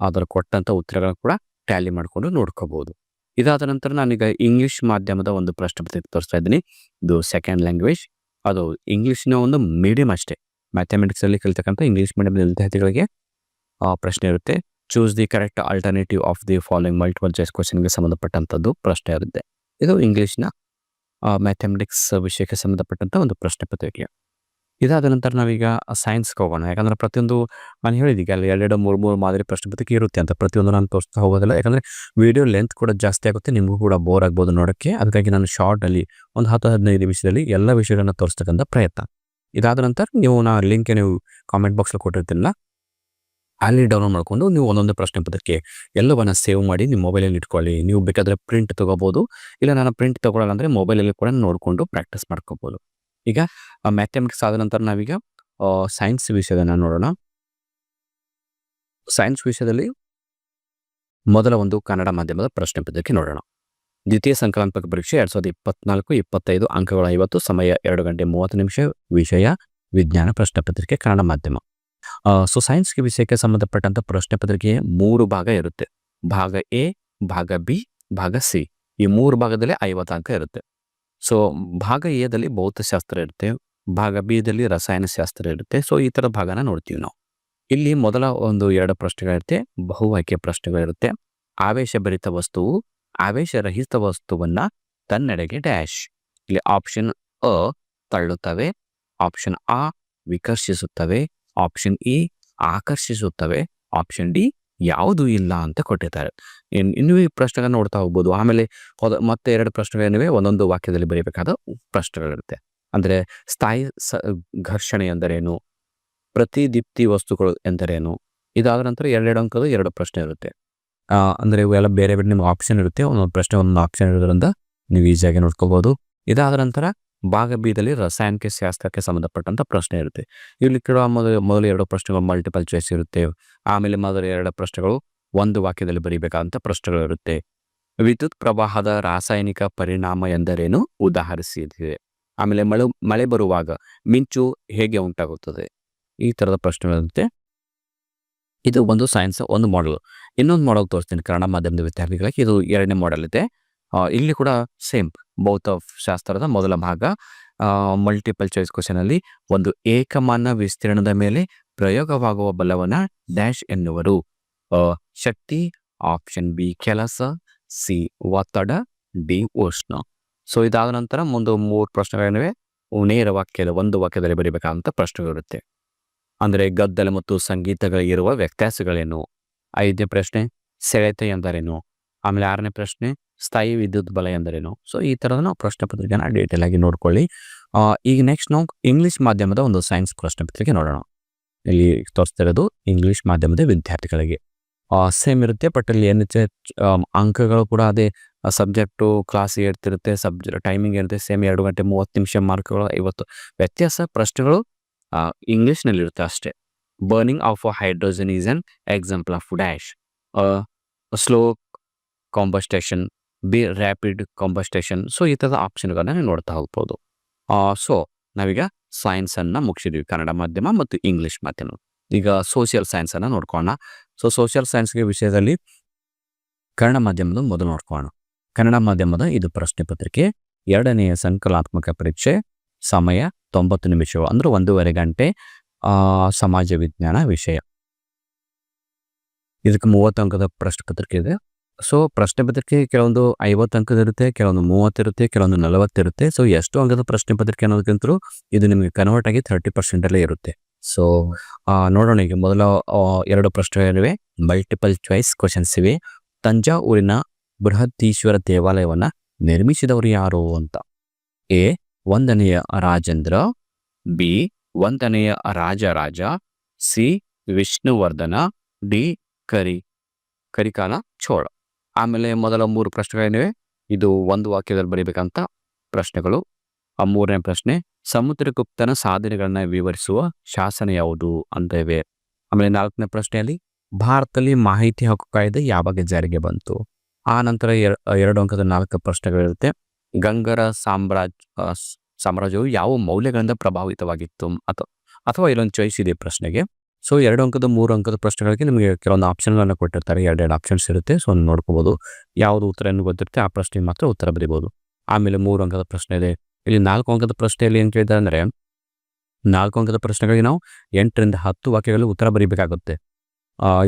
ಅದರ ಕೊಟ್ಟಂಥ ಉತ್ತರಗಳನ್ನು ಕೂಡ ಟ್ಯಾಲಿ ಮಾಡಿಕೊಂಡು ನೋಡ್ಕೋಬಹುದು ಇದಾದ ನಂತರ ನಾನೀಗ ಇಂಗ್ಲಿಷ್ ಮಾಧ್ಯಮದ ಒಂದು ಪ್ರಶ್ನೆ ತೋರಿಸ್ತಾ ಇದ್ದೀನಿ. ಇದು ಸೆಕೆಂಡ್ ಲ್ಯಾಂಗ್ವೇಜ್ ಅದು ಇಂಗ್ಲಿಷ್ನ ಒಂದು ಮೀಡಿಯಂ ಅಷ್ಟೇ. ಮ್ಯಾಥಮೆಟಿಕ್ಸ್ ಅಲ್ಲಿ ಕಲಿತಕ್ಕಂಥ ಇಂಗ್ಲೀಷ್ ಮೀಡಿಯಂ ವಿದ್ಯಾರ್ಥಿಗಳಿಗೆ ಪ್ರಶ್ನೆ ಇರುತ್ತೆ. Choose the correct alternative of the following multiple choice ಕ್ವಶನ್ಗೆ ಸಂಬಂಧಪಟ್ಟಂಥದ್ದು ಪ್ರಶ್ನೆ ಇರುತ್ತೆ. ಇದು ಇಂಗ್ಲೀಷ್ನ ಮ್ಯಾಥಮೆಟಿಕ್ಸ್ ವಿಷಯಕ್ಕೆ ಸಂಬಂಧಪಟ್ಟಂಥ ಒಂದು ಪ್ರಶ್ನೆ ಪತ್ರಿಕೆ. ಇದಾದ ನಂತರ ನಾವೀಗ ಸೈನ್ಸ್ಗೆ ಹೋಗೋಣ. ಯಾಕಂದ್ರೆ ಪ್ರತಿಯೊಂದು ನಾನು ಹೇಳಿದೀಗ ಅಲ್ಲಿ ಎರಡೆರಡು, ಮೂರು ಮೂರು ಮಾದರಿ ಪ್ರಶ್ನೆ ಪತ್ರಿಕೆ ಇರುತ್ತೆ ಅಂತ. ಪ್ರತಿಯೊಂದು ನಾನು ತೋರಿಸ್ತಾ ಹೋಗೋದಿಲ್ಲ. ಯಾಕಂದರೆ ವಿಡಿಯೋ ಲೆಂತ್ ಕೂಡ ಜಾಸ್ತಿ ಆಗುತ್ತೆ. ನಿಮಗೂ ಕೂಡ ಬೋರ್ ಆಗ್ಬೋದು ನೋಡೋಕ್ಕೆ. ಅದಕ್ಕಾಗಿ ನಾನು ಶಾರ್ಟಲ್ಲಿ ಒಂದು ಹತ್ತು, ಹದಿನೈದು ನಿಮಿಷದಲ್ಲಿ ಎಲ್ಲ ವಿಷಯಗಳನ್ನು ತೋರಿಸ್ತಕ್ಕಂಥ ಪ್ರಯತ್ನ. ಇದಾದ ನಂತರ ನೀವು ನಾ ಲಿಂಕ್ ನೀವು ಕಾಮೆಂಟ್ ಬಾಕ್ಸಲ್ಲಿ ಕೊಟ್ಟಿರ್ತಿಲ್ಲ ಅಲ್ಲಿ ಡೌನ್ಲೋಡ್ ಮಾಡ್ಕೊಂಡು ನೀವು ಒಂದೊಂದು ಪ್ರಶ್ನೆ ಪದಕ್ಕೆ ಎಲ್ಲವನ್ನು ಸೇವ್ ಮಾಡಿ ನಿಮ್ಮ ಮೊಬೈಲಲ್ಲಿ ಇಟ್ಕೊಳ್ಳಿ. ನೀವು ಬೇಕಾದರೆ ಪ್ರಿಂಟ್ ತೊಗೋಬೋದು. ಇಲ್ಲ ನಾನು ಪ್ರಿಂಟ್ ತೊಗೊಳ್ಳಲ್ಲ ಅಂದರೆ ಮೊಬೈಲಲ್ಲಿ ಕೂಡ ನೋಡಿಕೊಂಡು ಪ್ರಾಕ್ಟೀಸ್ ಮಾಡ್ಕೋಬಹುದು ಈಗ ಮ್ಯಾಥಮೆಟಿಕ್ಸ್ ಆದ ನಂತರ ನಾವೀಗ ಸೈನ್ಸ್ ವಿಷಯದನ್ನ ನೋಡೋಣ. ಸೈನ್ಸ್ ವಿಷಯದಲ್ಲಿ ಮೊದಲ ಒಂದು ಕನ್ನಡ ಮಾಧ್ಯಮದ ಪ್ರಶ್ನೆ ಪತ್ರಿಕೆ ನೋಡೋಣ. ದ್ವಿತೀಯ ಸಂಕಲನಾತ್ಮಕ ಪರೀಕ್ಷೆ ಎರಡ್ ಸಾವಿರದ ಇಪ್ಪತ್ನಾಲ್ಕು, ಇಪ್ಪತ್ತೈದು, ಅಂಕಗಳ ಐವತ್ತು, ಸಮಯ ಎರಡು ಗಂಟೆ ಮೂವತ್ತು ನಿಮಿಷ, ವಿಷಯ ವಿಜ್ಞಾನ ಪ್ರಶ್ನೆ ಪತ್ರಿಕೆ, ಕನ್ನಡ ಮಾಧ್ಯಮ. ಸೊ ಸೈನ್ಸ್ಗೆ ವಿಷಯಕ್ಕೆ ಸಂಬಂಧಪಟ್ಟಂಥ ಪ್ರಶ್ನೆ ಪತ್ರಿಕೆಯ ಮೂರು ಭಾಗ ಇರುತ್ತೆ. ಭಾಗ ಎ, ಭಾಗ ಬಿ, ಭಾಗ ಸಿ. ಈ ಮೂರು ಭಾಗದಲ್ಲಿ ಐವತ್ತು ಅಂಕ ಇರುತ್ತೆ. ಸೊ, ಭಾಗ ಎದಲ್ಲಿ ಭೌತಶಾಸ್ತ್ರ ಇರುತ್ತೆ, ಭಾಗ ಬಿ ದಲ್ಲಿ ರಸಾಯನಶಾಸ್ತ್ರ ಇರುತ್ತೆ, ಸೊ, ಈ ಥರ ಭಾಗನ ನೋಡ್ತೀವಿ ನಾವು. ಇಲ್ಲಿ ಮೊದಲ ಒಂದು ಎರಡು ಪ್ರಶ್ನೆಗಳಿರುತ್ತೆ ಬಹು ಆಯ್ಕೆ ಪ್ರಶ್ನೆಗಳಿರುತ್ತೆ ಆವೇಶಭರಿತ ವಸ್ತುವು ಆವೇಶರಹಿತ ವಸ್ತುವನ್ನ ತನ್ನೆಡೆಗೆ ಡ್ಯಾಶ್. ಇಲ್ಲಿ ಆಪ್ಷನ್ ಅ ತಳ್ಳುತ್ತವೆ, ಆಪ್ಷನ್ ಆ ವಿಕರ್ಷಿಸುತ್ತವೆ, ಆಪ್ಷನ್ ಇ ಆಕರ್ಷಿಸುತ್ತವೆ, ಆಪ್ಷನ್ ಡಿ ಯಾವುದು ಇಲ್ಲ ಅಂತ ಕೊಟ್ಟಿದ್ದಾರೆ. ಇನ್, ಇನ್ನೂ ಈ ಪ್ರಶ್ನೆಗಳನ್ನ ನೋಡ್ತಾ ಹೋಗ್ಬೋದು. ಆಮೇಲೆ ಮತ್ತೆ ಎರಡು ಪ್ರಶ್ನೆಗಳೇನಿವೆ ಒಂದೊಂದು ವಾಕ್ಯದಲ್ಲಿ ಬರೀಬೇಕಾದ ಪ್ರಶ್ನೆಗಳಿರುತ್ತೆ. ಅಂದರೆ ಸ್ಥಾಯಿ ಸ, ಘರ್ಷಣೆ ಎಂದರೇನು? ಪ್ರತಿ ದೀಪ್ತಿ ವಸ್ತುಗಳು ಎಂದರೇನು? ಇದಾದ ನಂತರ ಎರಡೆರಡು ಅಂಕದ ಎರಡು ಪ್ರಶ್ನೆ ಇರುತ್ತೆ. ಅಂದ್ರೆ ಇವೆಲ್ಲ ಬೇರೆ ಬೇರೆ ನಿಮ್ಗೆ ಆಪ್ಷನ್ ಇರುತ್ತೆ. ಒಂದೊಂದು ಪ್ರಶ್ನೆ, ಒಂದೊಂದು ಆಪ್ಷನ್ ಇರೋದ್ರಿಂದ ನೀವು ಈಸಿಯಾಗಿ ನೋಡ್ಕೋಬೋದು. ಇದಾದ ನಂತರ ಭಾಗ ಬಿದಲ್ಲಿ ರಸಾಯನಿಕ ಶಾಸ್ತ್ರಕ್ಕೆ ಸಂಬಂಧಪಟ್ಟಂತ ಪ್ರಶ್ನೆ ಇರುತ್ತೆ. ಇಲ್ಲಿ ಕೇಳುವ ಮೊದಲು ಮೊದಲು ಎರಡು ಪ್ರಶ್ನೆಗಳು ಮಲ್ಟಿಪಲ್ ಚಾಯ್ಸ್ ಇರುತ್ತೆ. ಆಮೇಲೆ ಮೊದಲು ಎರಡು ಪ್ರಶ್ನೆಗಳು ಒಂದು ವಾಕ್ಯದಲ್ಲಿ ಬರೀಬೇಕಾದಂಥ ಪ್ರಶ್ನೆಗಳು ಇರುತ್ತೆ. ವಿದ್ಯುತ್ ಪ್ರವಾಹದ ರಾಸಾಯನಿಕ ಪರಿಣಾಮ ಎಂದರೇನು? ಉದಾಹರಿಸಿದೆ. ಆಮೇಲೆ ಮಳೆ ಮಳೆ ಬರುವಾಗ ಮಿಂಚು ಹೇಗೆ ಉಂಟಾಗುತ್ತದೆ? ಈ ತರದ ಪ್ರಶ್ನೆಗಳಿರುತ್ತೆ ಇದು ಒಂದು ಸೈನ್ಸ್ ಒಂದು ಮಾಡೆಲ್ ಇನ್ನೊಂದು ಮಾಡಲ್ ತೋರಿಸ್ತೀನಿ ಕನ್ನಡ ಮಾಧ್ಯಮದ ವಿದ್ಯಾರ್ಥಿಗಳಿಗೆ. ಇದು ಎರಡನೇ ಮಾಡೆಲ್ ಇದೆ. ಇಲ್ಲಿ ಕೂಡ ಸೇಮ್ ಆಫ್ ಶಾಸ್ತ್ರದ ಮೊದಲ ಭಾಗ ಮಲ್ಟಿಪಲ್ ಚಾಯ್ಸ್ ಕ್ವಶನ್ ಅಲ್ಲಿ ಒಂದು ಏಕಮಾನ ವಿಸ್ತೀರ್ಣದ ಮೇಲೆ ಪ್ರಯೋಗವಾಗುವ ಬಲವನ್ನ ಡ್ಯಾಶ್ ಎನ್ನುವರು. ಶಕ್ತಿ ಆಪ್ಷನ್ ಬಿ ಕೆಲಸ ಸಿ ಒತ್ತಡ ಡಿ ಉಷ್ಣ. ಸೊ ಇದಾದ ನಂತರ ಮುಂದೆ ಮೂರು ಪ್ರಶ್ನೆಗಳಿವೆ. ನೇರ ವಾಕ್ಯದ ಒಂದು ವಾಕ್ಯದಲ್ಲಿ ಬರೀಬೇಕಾದಂತ ಪ್ರಶ್ನೆಗಳಿರುತ್ತೆ. ಅಂದರೆ ಗದ್ದಲ ಮತ್ತು ಸಂಗೀತಗಳಿರುವ ವ್ಯತ್ಯಾಸಗಳೇನು? ಐದನೇ ಪ್ರಶ್ನೆ ಸೆಳೆತ ಎಂದರೇನು? ಆಮೇಲೆ ಆರನೇ ಪ್ರಶ್ನೆ ಸ್ಥಾಯಿ ವಿದ್ಯುತ್ ಬಲ ಎಂದರೇನು? ಸೊ ಈ ಥರದ ನಾವು ಪ್ರಶ್ನೆ ಪತ್ರಿಕೆನ ಡೀಟೇಲ್ ಆಗಿ ನೋಡ್ಕೊಳ್ಳಿ. ಈಗ ನೆಕ್ಸ್ಟ್ ನಾವು ಇಂಗ್ಲೀಷ್ ಮಾಧ್ಯಮದ ಒಂದು ಸೈನ್ಸ್ ಪ್ರಶ್ನೆ ಪತ್ರಿಕೆ ನೋಡೋಣ. ಇಲ್ಲಿ ತೋರಿಸ್ತಿರೋದು ಇಂಗ್ಲೀಷ್ ಮಾಧ್ಯಮದ ವಿದ್ಯಾರ್ಥಿಗಳಿಗೆ. ಸೇಮ್ ಇರುತ್ತೆ ಬಟ್ ಅಲ್ಲಿ ಏನು ಅಂಕಗಳು ಕೂಡ ಅದೇ ಸಬ್ಜೆಕ್ಟು ಕ್ಲಾಸ್ ಇರ್ತಿರುತ್ತೆ ಸಬ್ಜೆಕ್ಟ್ ಟೈಮಿಂಗ್ ಇರುತ್ತೆ ಸೇಮ್ ಎರಡು ಗಂಟೆ ಮೂವತ್ತು ನಿಮಿಷ ಮಾರ್ಕ್ಗಳು, ಐವತ್ತು. ವ್ಯತ್ಯಾಸ ಪ್ರಶ್ನೆಗಳು ಇಂಗ್ಲೀಷ್ನಲ್ಲಿರುತ್ತೆ ಅಷ್ಟೇ. Burning of hydrogen is an example of dash slow combustion B rapid combustion so ಈ ಥರದ ಆಪ್ಷನ್ಗಳನ್ನ ನೋಡ್ತಾ ಹೋಗ್ಬೋದು. ಸೊ ನಾವೀಗ ಸೈನ್ಸನ್ನು ಮುಗಿಸಿದ್ವಿ. ಕನ್ನಡ ಮಾಧ್ಯಮ ಮತ್ತು ಇಂಗ್ಲೀಷ್ ಮಾಧ್ಯಮ. ಈಗ ಸೋಷಿಯಲ್ ಸೈನ್ಸನ್ನು ನೋಡ್ಕೋಣ ಸೊ ಸೋಷಿಯಲ್ ಸೈನ್ಸ್ಗೆ ವಿಷಯದಲ್ಲಿ ಕನ್ನಡ ಮಾಧ್ಯಮದ ಮೊದಲು ನೋಡ್ಕೋಣ ಕನ್ನಡ ಮಾಧ್ಯಮದ ಇದು ಪ್ರಶ್ನೆ ಪತ್ರಿಕೆ. ಎರಡನೆಯ ಸಂಕಲಾತ್ಮಕ ಪರೀಕ್ಷೆ. ಸಮಯ ತೊಂಬತ್ತು ನಿಮಿಷ, ಅಂದ್ರೆ ಒಂದೂವರೆ ಗಂಟೆ. ಸಮಾಜ ವಿಜ್ಞಾನ ವಿಷಯ. ಇದಕ್ಕೆ ಮೂವತ್ತು ಅಂಕದ ಪ್ರಶ್ನೆ ಪತ್ರಿಕೆ ಇದೆ. ಸೊ ಪ್ರಶ್ನೆ ಪತ್ರಿಕೆ ಕೆಲವೊಂದು ಐವತ್ತು ಅಂಕದ ಇರುತ್ತೆ, ಕೆಲವೊಂದು ಮೂವತ್ತಿರುತ್ತೆ ಕೆಲವೊಂದು ನಲವತ್ತಿರುತ್ತೆ ಸೊ ಎಷ್ಟು ಅಂಕದ ಪ್ರಶ್ನೆ ಪತ್ರಿಕೆ ಅನ್ನೋದಕ್ಕಿಂತಲೂ ಇದು ನಿಮಗೆ ಕನ್ವರ್ಟ್ ಆಗಿ ಥರ್ಟಿ ಪರ್ಸೆಂಟ್ ಅಲ್ಲೇ ಇರುತ್ತೆ. ಸೊ ನೋಡೋಣ ಈಗ ಮೊದಲ ಎರಡು ಪ್ರಶ್ನೆಗಳಿವೆ ಮಲ್ಟಿಪಲ್ ಚಾಯ್ಸ್ ಕ್ವಶನ್ಸ್ ಇವೆ. ತಂಜಾವೂರಿನ ಬೃಹದೀಶ್ವರ ದೇವಾಲಯವನ್ನ ನಿರ್ಮಿಸಿದವರು ಯಾರು ಅಂತ? ಎ, ಒಂದನೆಯ ರಾಜೇಂದ್ರ, ಬಿ, ಒಂದನೆಯ ರಾಜರಾಜ, ಸಿ, ವಿಷ್ಣುವರ್ಧನ, ಡಿ, ಕರಿ, ಕರಿಕಾಲ ಚೋಳ. ಆಮೇಲೆ ಮೊದಲ ಮೂರು ಪ್ರಶ್ನೆಗಳೇನಿವೆ? ಇದು ಒಂದು ವಾಕ್ಯದಲ್ಲಿ ಬರೀಬೇಕಂತ ಪ್ರಶ್ನೆಗಳು. ಆ ಮೂರನೇ ಪ್ರಶ್ನೆ, ಸಮುದ್ರಗುಪ್ತನ ಸಾಧನೆಗಳನ್ನ ವಿವರಿಸುವ ಶಾಸನ ಯಾವುದು ಅಂತ ಇವೆ. ಆಮೇಲೆ ನಾಲ್ಕನೇ ಪ್ರಶ್ನೆಯಲ್ಲಿ, ಭಾರತದಲ್ಲಿ ಮಾಹಿತಿ ಹಕ್ಕು ಕಾಯ್ದೆ ಯಾವಾಗ ಜಾರಿಗೆ ಬಂತು? ಆ ನಂತರ ಎರ- ಎರಡು ಅಂಕದ ನಾಲ್ಕು ಪ್ರಶ್ನೆಗಳಿರುತ್ತೆ. ಗಂಗರ ಸಾಮ್ರಾಜ್ ಸಾಮ್ರಾಜ್ಯವು ಯಾವ ಮೌಲ್ಯಗಳಿಂದ ಪ್ರಭಾವಿತವಾಗಿತ್ತು ಅಥವಾ ಅಥವಾ ಇಲ್ಲೊಂದು ಚಾಯ್ಸ್ ಇದೆ ಪ್ರಶ್ನೆಗೆ. ಸೊ ಎರಡು ಅಂಕದ, ಮೂರು ಅಂಕದ ಪ್ರಶ್ನೆಗಳಿಗೆ ನಿಮಗೆ ಕೆಲವೊಂದು ಆಪ್ಷನ್ಗಳನ್ನು ಕೊಟ್ಟಿರ್ತಾರೆ. ಎರಡೆರಡು ಆಪ್ಷನ್ಸ್ ಇರುತ್ತೆ. ಸೊ ನೋಡ್ಕೋಬೋದು. ಯಾವುದು ಉತ್ತರ ಏನು ಗೊತ್ತಿರುತ್ತೆ ಆ ಪ್ರಶ್ನೆಗೆ ಮಾತ್ರ ಉತ್ತರ ಬರೀಬಹುದು ಆಮೇಲೆ ಮೂರು ಅಂಕದ ಪ್ರಶ್ನೆ ಇದೆ. ಇಲ್ಲಿ ನಾಲ್ಕು ಅಂಕದ ಪ್ರಶ್ನೆಯಲ್ಲಿ ಏನು ಕೇಳಿದ್ದಾರೆ ಅಂದರೆ ನಾಲ್ಕು ಅಂಕದ ಪ್ರಶ್ನೆಗಳಿಗೆ ನಾವು ಎಂಟರಿಂದ ಹತ್ತು ವಾಕ್ಯಗಳು ಉತ್ತರ ಬರೀಬೇಕಾಗುತ್ತೆ.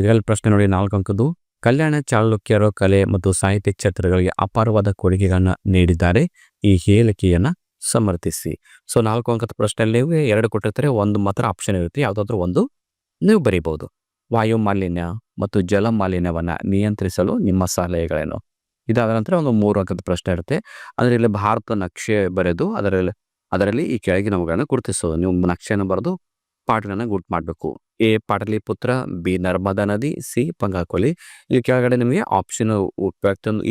ಇದರಲ್ಲಿ ಪ್ರಶ್ನೆ ನೋಡಿ, ನಾಲ್ಕು ಅಂಕದ್ದು, ಕಲ್ಯಾಣ ಚಾಲುಕ್ಯರ ಕಲೆ ಮತ್ತು ಸಾಹಿತ್ಯ ಕ್ಷೇತ್ರಗಳಿಗೆ ಅಪಾರವಾದ ಕೊಡುಗೆಗಳನ್ನು ನೀಡಿದ್ದಾರೆ. ಈ ಹೇಳಿಕೆಯನ್ನು ಸಮರ್ಥಿಸಿ. ಸೊ ನಾಲ್ಕು ಅಂಕದ ಪ್ರಶ್ನೆಯಲ್ಲಿ ಎರಡು ಕೊಟ್ಟಿರ್ತಾರೆ. ಒಂದು ಮಾತ್ರ ಆಪ್ಷನ್ ಇರುತ್ತೆ. ಯಾವುದಾದ್ರೂ ಒಂದು ನೀವು ಬರೀಬಹುದು. ವಾಯು ಮಾಲಿನ್ಯ ಮತ್ತು ಜಲ ಮಾಲಿನ್ಯವನ್ನು ನಿಯಂತ್ರಿಸಲು ನಿಮ್ಮ ಸಲಹೆಗಳೇನು? ಇದಾದ ನಂತರ ಒಂದು ಮೂರು ಅಂಕದ ಪ್ರಶ್ನೆ ಇರುತ್ತೆ. ಅಂದರೆ ಇಲ್ಲಿ ಭಾರತ ನಕ್ಷೆ ಬರೆದು ಅದರಲ್ಲಿ ಅದರಲ್ಲಿ ಈ ಕೆಳಗಿನವುಗಳನ್ನು ಗುರುತಿಸೋದು. ನೀವು ನಕ್ಷೆಯನ್ನು ಬರೆದು ಪಾಟಲನ್ನು ಗುಟ್ ಮಾಡಬೇಕು. ಎ, ಪಾಟಲಿಪುತ್ರ, ಬಿ, ನರ್ಮದಾ ನದಿ, ಸಿ ಪಂಗಾಕೊಲಿ ಇಲ್ಲಿ ಕೆಳಗಡೆ ನಿಮಗೆ ಆಪ್ಷನ್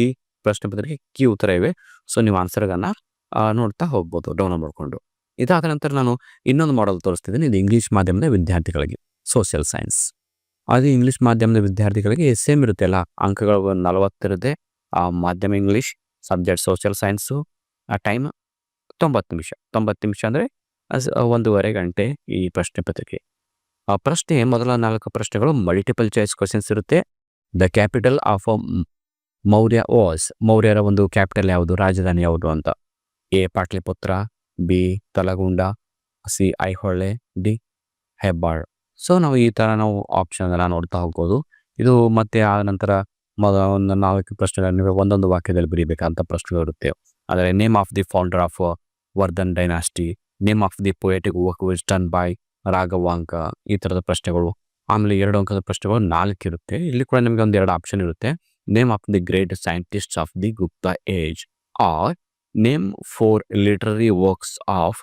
ಈ ಪ್ರಶ್ನೆ ಪತ್ರಿಕೆ ಕೀ ಉತ್ತರ ಇವೆ. ಸೊ ನೀವು ಆನ್ಸರ್ಗಳನ್ನ ನೋಡ್ತಾ ಹೋಗ್ಬೋದು. ಡೌನ್ಲೋಡ್ ಮಾಡಿಕೊಂಡು. ಇದಾದ ನಂತರ ನಾನು ಇನ್ನೊಂದು ಮಾಡಲ್ ತೋರಿಸ್ತಿದ್ದೀನಿ. ಇದು ಇಂಗ್ಲೀಷ್ ಮಾಧ್ಯಮದ ವಿದ್ಯಾರ್ಥಿಗಳಿಗೆ. ಸೋಷಿಯಲ್ ಸೈನ್ಸ್ ಅದು ಇಂಗ್ಲೀಷ್ ಮಾಧ್ಯಮದ ವಿದ್ಯಾರ್ಥಿಗಳಿಗೆ ಸೇಮ್ ಇರುತ್ತೆ ಅಲ್ಲ. ಅಂಕಗಳು ನಲವತ್ತಿರುತ್ತೆ ಆ, ಮಾಧ್ಯಮ ಇಂಗ್ಲೀಷ್ ಸಬ್ಜೆಕ್ಟ್ ಸೋಷಿಯಲ್ ಸೈನ್ಸು ಆ ಟೈಮ್ ತೊಂಬತ್ತು ನಿಮಿಷ. ತೊಂಬತ್ತು ನಿಮಿಷ ಅಂದರೆ ಒಂದೂವರೆ ಗಂಟೆ ಈ ಪ್ರಶ್ನೆ ಪತ್ರಿಕೆ. ಆ ಪ್ರಶ್ನೆ, ಮೊದಲ ನಾಲ್ಕು ಪ್ರಶ್ನೆಗಳು ಮಲ್ಟಿಪಲ್ ಚಾಯ್ಸ್ ಕ್ವಶನ್ಸ್ ಇರುತ್ತೆ. The capital of Maurya was ಮೌರ್ಯರ ಒಂದು ಕ್ಯಾಪಿಟಲ್ ಯಾವುದು, ರಾಜಧಾನಿ ಯಾವುದು ಅಂತ. A, Pataliputra, B, Talagunda, C, Aihole, D, Hebbal. So ನಾವು ಈ ಥರ ನಾವು ಆಪ್ಷನ್ ಎಲ್ಲ ನೋಡ್ತಾ ಹೋಗ್ಬೋದು. ಇದು ಮತ್ತೆ ಆ ನಂತರ ಒಂದು ನಾಲ್ಕು ಪ್ರಶ್ನೆಗಳು ಒಂದೊಂದು ವಾಕ್ಯದಲ್ಲಿ ಬರೀಬೇಕಂತ ಪ್ರಶ್ನೆಗಳು ಇರುತ್ತೆ. ಆದರೆ name of the founder of Vardhan dynasty name of the poetic work was by Raghavanka ಈ ಥರದ ಪ್ರಶ್ನೆಗಳು. ಆಮೇಲೆ ಎರಡು ಅಂಕದ ಪ್ರಶ್ನೆಗಳು ನಾಲ್ಕು ಇರುತ್ತೆ. ಇಲ್ಲಿ ಕೂಡ ನಿಮಗೆ ಒಂದು ಎರಡು ಆಪ್ಷನ್ ಇರುತ್ತೆ. Name of the great scientist of the Gupta age or name four literary works of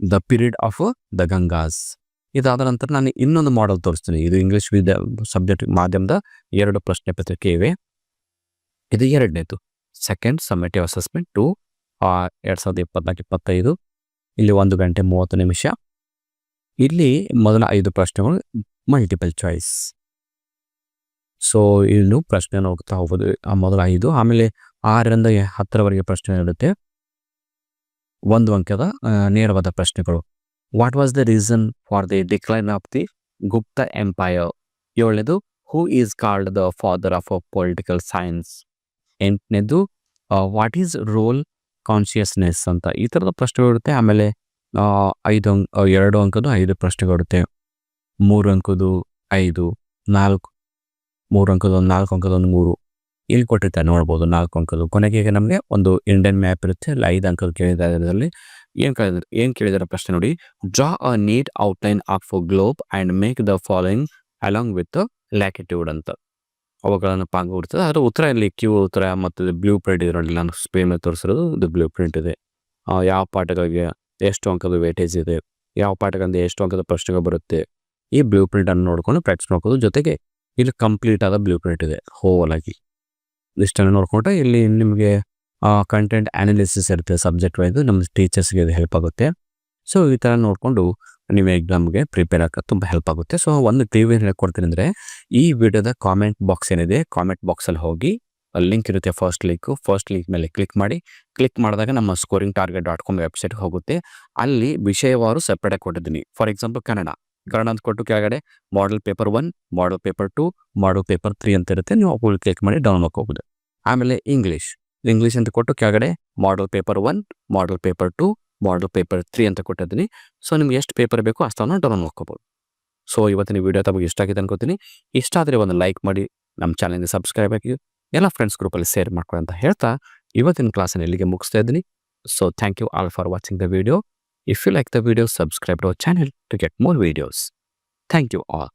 the period of the Gangas ಇದಾದ ನಂತರ ನಾನು ಇನ್ನೊಂದು ಮಾಡೆಲ್ ತೋರಿಸ್ತೀನಿ. ಇದು ಇಂಗ್ಲಿಷ್ ವಿದ್ಯಾ ಸಬ್ಜೆಕ್ಟ್ ಮಾಧ್ಯಮದ ಎರಡು ಪ್ರಶ್ನೆ ಪತ್ರಿಕೆ ಇವೆ. ಇದು ಎರಡನೇದು. ಸೆಕೆಂಡ್ ಸಮ್ಮೇಟಿವ್ ಅಸೆಸ್ಮೆಂಟ್ ಟು ಎರಡು ಸಾವಿರದ ಇಪ್ಪತ್ನಾಲ್ಕು, ಇಪ್ಪತ್ತೈದು. ಇಲ್ಲಿ ಒಂದು ಗಂಟೆ ಮೂವತ್ತು ನಿಮಿಷ. ಇಲ್ಲಿ ಮೊದಲ ಐದು ಪ್ರಶ್ನೆಗಳು ಮಲ್ಟಿಪಲ್ ಚಾಯ್ಸ್ ಸೊ ಇನ್ನು ಪ್ರಶ್ನೆ ಹೋಗ್ತಾ ಹೋಗೋದು ಮೊದಲ ಐದು. ಆಮೇಲೆ ಆರರಿಂದ ಹತ್ತರವರೆಗೆ ಪ್ರಶ್ನೆ ಇರುತ್ತೆ. ಒಂದು ಅಂಕದ ನೇರವಾದ ಪ್ರಶ್ನೆಗಳು. What was the reason for the decline of the Gupta empire ಏಳನೇದು who is called the father of a political science ಎಂಟನೇದು what is role consciousness ಅಂತ. ಈ ಥರದ ಪ್ರಶ್ನೆಗಳಿರುತ್ತೆ ಆಮೇಲೆ ಐದು ಅಂಕ ಎರಡು ಅಂಕದ್ದು ಐದು ಪ್ರಶ್ನೆಗಳಿರುತ್ತೆ ಮೂರು ಅಂಕದ್ದು ಐದು, ನಾಲ್ಕು, ಮೂರು ಅಂಕದೊಂದು ನಾಲ್ಕು, ಅಂಕದೊಂದು ಮೂರು. ಇಲ್ಲಿ ಕೊಟ್ಟಿರ್ತಾರೆ, ನೋಡ್ಬೋದು ನಾಲ್ಕು ಅಂಕದ್ದು. ಕೊನೆಗೆ ನಮಗೆ ಒಂದು ಇಂಡಿಯನ್ ಮ್ಯಾಪ್ ಇರುತ್ತೆ. ಅಲ್ಲಿ ಐದು ಅಂಕದ ಕೇಳಿದಲ್ಲಿ ಏನು ಕೇಳಿದ್ರೆ ಏನು ಕೇಳಿದಾರೆ ಪ್ರಶ್ನೆ ನೋಡಿ. Draw a neat outline of globe and make the following along with latitude ಅಂತ. ಅವುಗಳನ್ನು ಪಾಂಗ ಇರ್ತದೆ ಅದರ ಉತ್ತರ ಇಲ್ಲಿ ಕ್ಯೂ ಉತ್ತರ ಮತ್ತು ಬ್ಲೂ ಪ್ರಿಂಟ್ ಇದರಲ್ಲಿ ನಾನು ಸ್ಪೇನ್ ತೋರಿಸಿರೋದು ಇದು ಬ್ಲೂ ಪ್ರಿಂಟ್ ಇದೆ. ಯಾವ ಪಾಠಗಳಿಗೆ ಎಷ್ಟು ಅಂಕದ ವೇಟೇಜ್ ಇದೆ, ಯಾವ ಪಾಠಗಳಿಂದ ಎಷ್ಟು ಅಂಕದ ಪ್ರಶ್ನೆಗಳು ಬರುತ್ತೆ, ಈ ಬ್ಲೂ ಪ್ರಿಂಟ್ ಅನ್ನು ನೋಡ್ಕೊಂಡು ಪ್ರಾಕ್ಟೀಸ್ ಮಾಡ್ಕೋದು ಜೊತೆಗೆ ಇಲ್ಲಿ ಕಂಪ್ಲೀಟ್ ಆದ ಬ್ಲೂ ಪ್ರಿಂಟ್ ಇದೆ, ಹೋಲ್ ಆಗಿ. ಇಷ್ಟನ್ನು ನೋಡ್ಕೊಂಡ್ರೆ ಇಲ್ಲಿ ನಿಮಗೆ ಕಂಟೆಂಟ್ ಅನಾಲಿಸಿಸ್ ಇರುತ್ತೆ ಸಬ್ಜೆಕ್ಟ್ ವೈಸ್ ನಮ್ಮ ಟೀಚರ್ಸ್ಗೆ ಇದು ಹೆಲ್ಪ್ ಆಗುತ್ತೆ. ಸೊ ಈ ಥರ ನೋಡಿಕೊಂಡು ನೀವು ಎಕ್ಸಾಮ್ಗೆ ಪ್ರಿಪೇರ್ ಆಗೋಕೆ ತುಂಬ ಹೆಲ್ಪ್ ಆಗುತ್ತೆ. ಸೊ ಒಂದು ಟಿ ವಿ ಹೇಳ್ಕೊಡ್ತೀನಿ ಅಂದರೆ, ಈ ವಿಡಿಯೋದ ಕಾಮೆಂಟ್ ಬಾಕ್ಸ್ ಏನಿದೆ ಕಾಮೆಂಟ್ ಬಾಕ್ಸಲ್ಲಿ ಹೋಗಿ ಲಿಂಕ್ ಇರುತ್ತೆ ಫಸ್ಟ್ ಲಿಂಕು ಫಸ್ಟ್ ಲಿಂಕ್ ಮೇಲೆ ಕ್ಲಿಕ್ ಮಾಡಿ ಕ್ಲಿಕ್ ಮಾಡಿದಾಗ ನಮ್ಮ ಸ್ಕೋರಿಂಗ್ ಟಾರ್ಗೆಟ್ ಡಾಟ್ ಕಾಮ್ ವೆಬ್ಸೈಟ್ಗೆ ಹೋಗುತ್ತೆ. ಅಲ್ಲಿ ವಿಷಯವಾರು ಸಪ್ರೇಟಾಗಿ ಕೊಟ್ಟಿದ್ದೀನಿ. For example Kannada. ಕನ್ನಡ ಅಂತ ಕೊಟ್ಟು ಕೆಳಗಡೆ model paper one model paper two model paper three ಅಂತ ಇರುತ್ತೆ. ನೀವು ಅವುಗಳು ಕ್ಲಿಕ್ ಮಾಡಿ ಡೌನ್ಲೋಡ್ ಹೋಗ್ಬೋದು ಆಮೇಲೆ ಇಂಗ್ಲೀಷ್ ಇಂಗ್ಲೀಷ್ ಅಂತ ಕೊಟ್ಟು ಕೆಳಗಡೆ model paper one model paper two model paper three ಅಂತ ಕೊಟ್ಟಿದ್ದೀನಿ. ಸೊ ನಿಮ್ಗೆ ಎಷ್ಟು ಪೇಪರ್ ಬೇಕೋ ಅಷ್ಟನ್ನು ಡೌನ್ಲೋಡ್ ಮಾಡ್ಕೋಬೋದು. ಸೊ ಇವತ್ತಿನ ವಿಡಿಯೋ ತಮಗೆ ಇಷ್ಟ ಆಗಿದೆ ಅನ್ಕೋತೀನಿ. ಇಷ್ಟ ಆದರೆ ಒಂದು ಲೈಕ್ ಮಾಡಿ, ನಮ್ಮ ಚಾನಲ್ಗೆ ಸಬ್ಸ್ಕ್ರೈಬ್ ಆಗಿ, ಎಲ್ಲ ಫ್ರೆಂಡ್ಸ್ ಗ್ರೂಪಲ್ಲಿ ಶೇರ್ ಮಾಡ್ಕೊಳ್ಳಿ ಅಂತ ಹೇಳ್ತಾ ಇವತ್ತಿನ ಕ್ಲಾಸನ್ನು ಇಲ್ಲಿಗೆ ಮುಗಿಸ್ತಾ ಇದ್ದೀನಿ. So thank you all for watching the video if you like the video subscribe our channel to get more videos thank you all